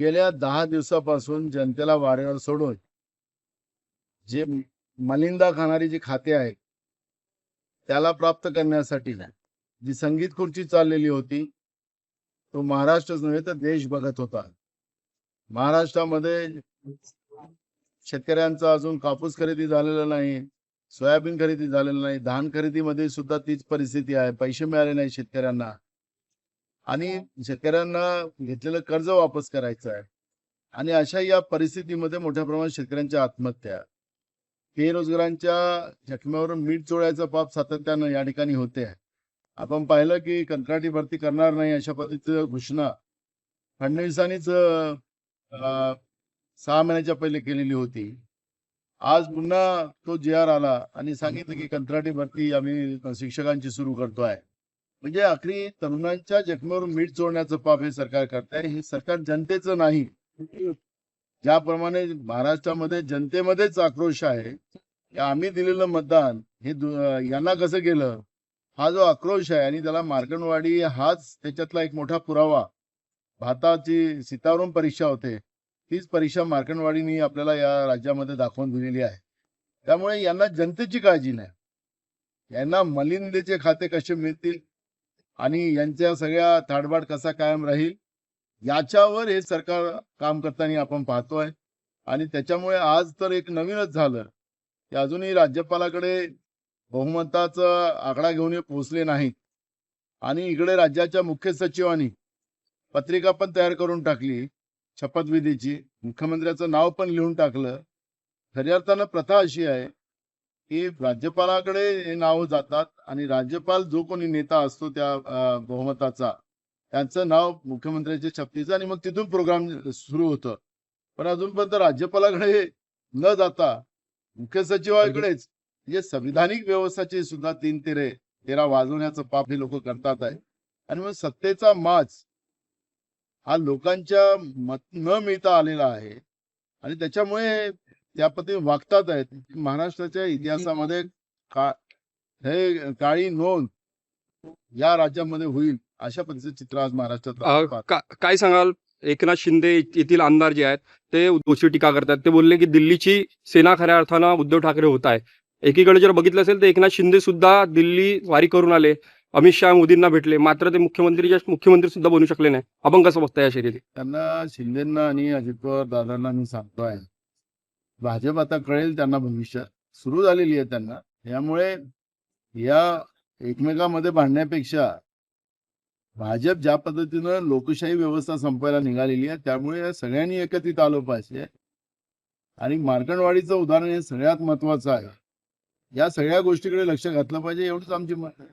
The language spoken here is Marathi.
गेल्या दहा दिवसापासून जनतेला वाऱ्यावर सोडून जे मलिंदा खाणारी जी खाते आहेत त्याला प्राप्त करण्यासाठी जी संगीत खुर्ची चाललेली होती तो महाराष्ट्रच नव्हे तर देश बघत होता. महाराष्ट्रामध्ये शेतकऱ्यांचा अजून कापूस खरेदी झालेला नाही सोयाबीन खरेदी झालेलं नाही धान खरेदीमध्ये सुद्धा तीच परिस्थिती आहे पैसे मिळाले नाही शेतकऱ्यांना. आणि शेतकऱ्यांना घेतलेलं कर्ज वापस करायचं आहे. आणि अशा या परिस्थितीमध्ये मोठ्या प्रमाणात शेतकऱ्यांच्या आत्महत्या. बेरोजगारांच्या जखम्यावरून मीठ चोळायचं पाप सातत्यानं या ठिकाणी होते आपण पाहिलं की कंत्राटी भरती करणार नाही अशा पद्धतीचं घोषणा फडणवीसांनीच सहा महिन्याच्या पहिले केलेली होती. आज पुन्हा तो जे आर आला आणि सांगितलं की कंत्राटी भरती आम्ही शिक्षकांची सुरू करतो आहे म्हणजे आखरी तरुणांच्या जखमेवर मीठ चोळण्याचं पाप हे सरकार करत आहे हे सरकार जनतेचं नाही. ज्याप्रमाणे महाराष्ट्रामध्ये जनतेमध्येच आक्रोश आहे आम्ही दिलेलं मतदान हे यांना कसं गेलं? हा जो आक्रोश आहे आणि त्याला मार्कंडवाडी हाच त्याच्यातला एक मोठा पुरावा. भारताची सीतावरून परीक्षा होते. तीच परीक्षा मार्कणवाडीनी आपल्याला या राज्यामध्ये दाखवून दिलेली आहे. त्यामुळे यांना जनतेची काळजी नाही. यांना मलिंदेचे खाते कसे मिळतील? आणि यांच्या सगळ्या थाडबाड कसा कायम राहील याच्यावर हे सरकार काम करताना आपण पाहतोय. आणि त्याच्यामुळे आज तर एक नवीनच झालं. की अजूनही राज्यपालाकडे बहुमताचा आकडा घेऊन हे पोहोचले नाहीत. आणि इकडे राज्याच्या मुख्य सचिवांनी पत्रिका पण तयार करून टाकली शपथविधीची. मुख्यमंत्र्याचं नाव पण लिहून टाकलं. खऱ्या अर्थानं प्रथा अशी आहे की राज्यपालाकडे हे नाव जातात आणि राज्यपाल जो कोणी नेता असतो त्या बहुमताचा त्यांचं नाव मुख्यमंत्र्यांच्या शपथीचं आणि मग तिथून प्रोग्राम सुरू होतं. पण अजूनपर्यंत राज्यपालाकडे न जाता मुख्य सचिवाकडेच म्हणजे संविधानिक व्यवस्थेचे सुद्धा तीन तेरे तेरा वाजवण्याचं पाप हे लोक करतात आहे. आणि मग सत्तेचा माच हा लोकांच्या मत न मिळता आलेला आहे. आणि त्याच्यामुळे त्या पद्धतीने वागतात आहेत. महाराष्ट्राच्या इतिहासामध्ये का हे काळी नोंद या राज्यामध्ये होईल अशा पद्धतीचं चित्र आज महाराष्ट्रात. का- काय सांगाल? एकनाथ शिंदे येथील आमदार जे आहेत ते दोषी टीका करतात. ते बोलले की दिल्लीची सेना खऱ्या अर्थानं उद्धव ठाकरे होत आहे. एकीकडे जर बघितलं असेल तर एकनाथ शिंदे सुद्धा दिल्ली वारी करून आले. अमित शहा मोदींना भेटले. मात्र ते मुख्यमंत्री मुख्यमंत्री सुद्धा बनू शकले नाही. आपण कसं बघताय या शर्यती त्यांना शिंदेना आणि अजित पवार दादांना मी सांगतोय. भाजप आता कळेल त्यांना भविष्यात. सुरू झालेली आहे त्यांना. यामुळे या एकमेकांमध्ये भांडण्यापेक्षा भाजप ज्या पद्धतीनं लोकशाही व्यवस्था संपायला निघालेली आहे त्यामुळे या सगळ्यांनी एकत्रित आलं पाहिजे आणि मार्कंडवाडीचं उदाहरण हे सगळ्यात महत्वाचं आहे. या सगळ्या गोष्टीकडे लक्ष घातलं पाहिजे एवढंच आमची मत आहे.